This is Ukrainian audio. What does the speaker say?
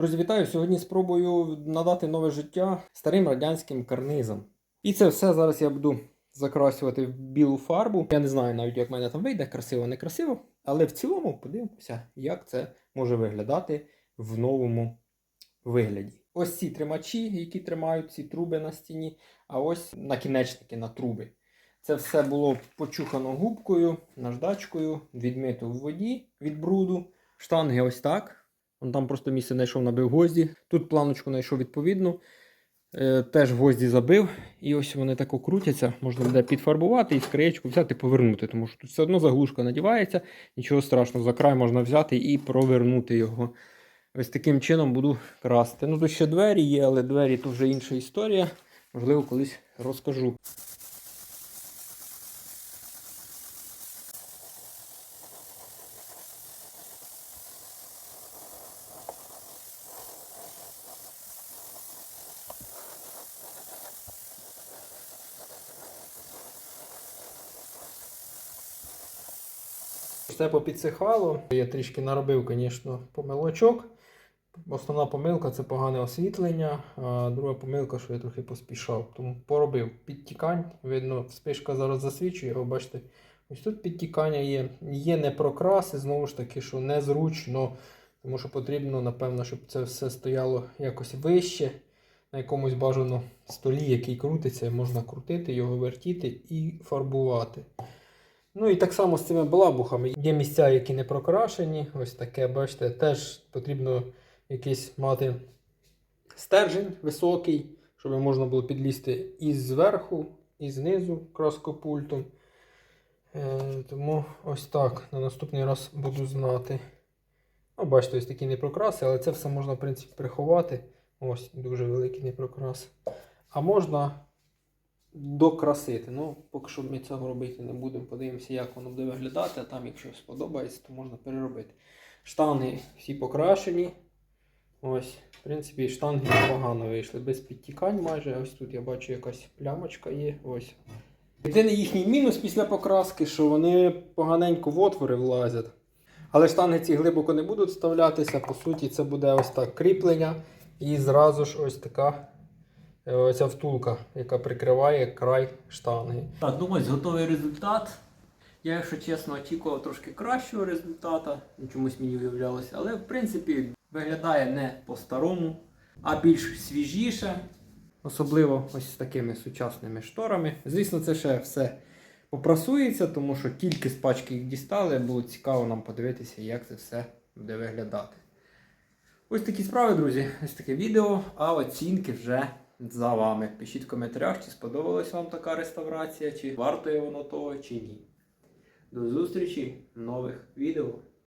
Друзі, вітаю! Сьогодні спробую надати нове життя старим радянським карнизам. І це все зараз я буду закрасювати в білу фарбу. Я не знаю навіть, як мене там вийде, красиво, не красиво. Але в цілому подивимося, як це може виглядати в новому вигляді. Ось ці тримачі, які тримають ці труби на стіні, а ось накінечники на труби. Це все було почухано губкою, наждачкою, відмито в воді від бруду. Штанги ось так. Вон там просто місце знайшов, набив гвозді. Тут планочку знайшов відповідну. Е, теж гвозді забив. І ось вони так крутяться. Можна буде підфарбувати і скриєчку взяти повернути. Тому що тут все одно заглушка надівається. Нічого страшного, за край можна взяти і провернути його. Ось таким чином буду красти. Ну тут ще двері є, але двері то вже інша історія. Можливо, колись розкажу. Все попідсихало. Я трішки наробив, звісно, помилочок. Основна помилка це погане освітлення, а друга помилка, що я трохи поспішав. Тому поробив підтікань. Видно, спишка зараз засвічує, ви бачите, ось тут підтікання є. Є не прокраси, знову ж таки, що незручно, тому що потрібно, напевно, щоб це все стояло якось вище. На якомусь бажано столі, який крутиться, можна крутити, його вертіти і фарбувати. Ну і так само з цими балабухами. Є місця, які не прокрашені. Ось таке, бачите, теж потрібно якийсь мати стержень високий, щоб можна було підлізти і зверху, і знизу краскопультом. Е, тому ось так. На наступний раз буду знати. Ну, бачите, ось такі непрокраси, але це все можна, в принципі, приховати. Ось дуже великий непрокрас. А можна докрасити. Ну, поки що ми цього робити не будемо. Подивимося, як воно буде виглядати, а там, якщо сподобається, то можна переробити. Штанги всі покрашені. Ось, в принципі, штанги непогано вийшли, без підтікань майже. Ось тут я бачу якась плямочка є. Ось. Єдиний їхній мінус після покраски, що вони поганенько в отвори влазять. Але штанги ці глибоко не будуть вставлятися. По суті, це буде ось так кріплення. І зразу ж ось така оця втулка, яка прикриває край штанги. Так, ну ось готовий результат. Я, якщо чесно, очікував трошки кращого результату, ну, чомусь мені виявлялося, але в принципі виглядає не по-старому, а більш свіжіше. Особливо ось з такими сучасними шторами. Звісно, це ще все попрасується, тому що тільки з пачки їх дістали, було цікаво нам подивитися, як це все буде виглядати. Ось такі справи, друзі. Ось таке відео, а оцінки вже за вами. Пишіть в коментарях, чи сподобалась вам така реставрація, чи вартує воно того, чи ні. До зустрічі в нових відео.